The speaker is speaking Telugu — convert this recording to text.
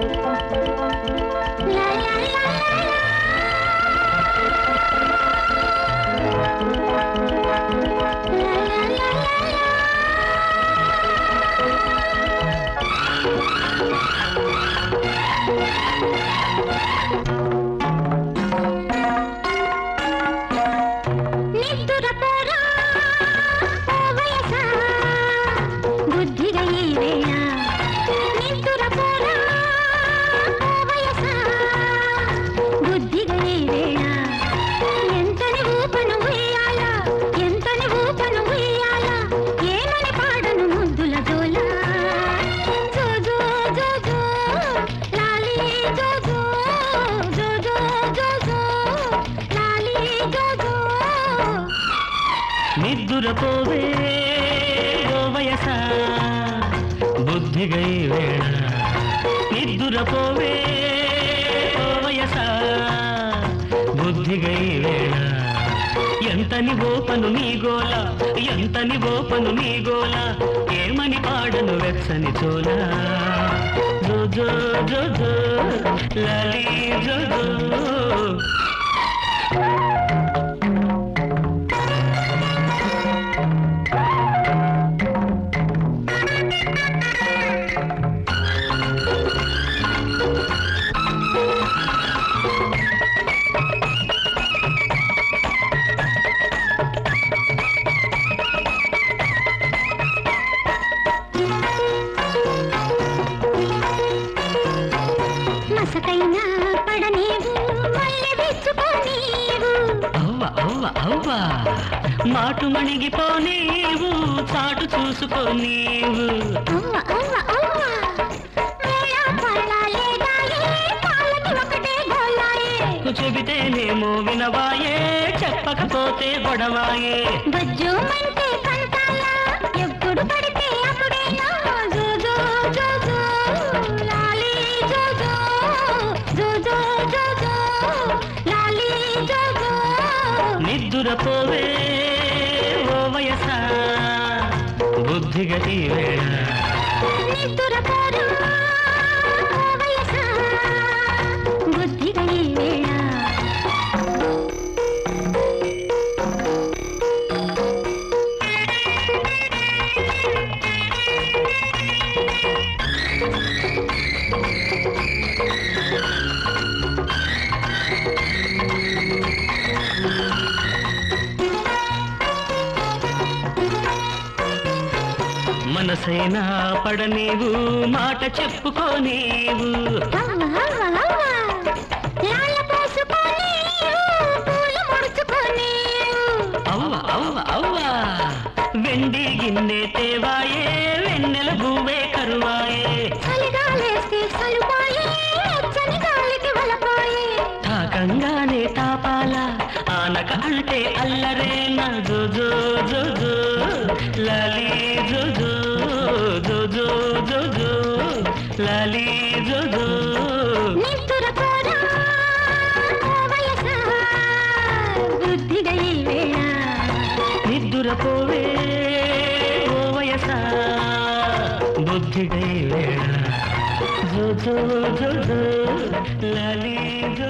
Wow. నిద్దురపోవే వయస బుద్ధిగై వేళ. నిద్దురపోవే వయస బుద్ధిగై వేళ. ఎంతని ఓపను నీ గోల ఎంతని ఓపను నీ గోల ఏమని పాడను వెచ్చని చోల జో జో జో జో లలి జో జో. మాటు మణిగిపోనేవు చాటు చూసుకోనేవు. చెబితేనేమో వినవాయే చెప్పకపోతే గొడవాయే. ఎప్పుడు పడితే లాలి ఎదురపోవే ఓ వయసా బుద్ధిగతి వేళ. నిద్రపోరు మనసైనా పడనేవు మాట చెప్పుకోనేవు. అవ్వ వెండి గిన్నె తేవాయే వెన్నెల భూవే కరువాయే. తాకంగానే తాపాల ఆనక అంటే అల్లరే. నా జో జో జో జో. లలి జో జో. జోగో లాలీ జోగో. నిద్దుర పోవే ఓ వయస బుద్ధిగై వేళ. జో జో జో జో లాలీ జో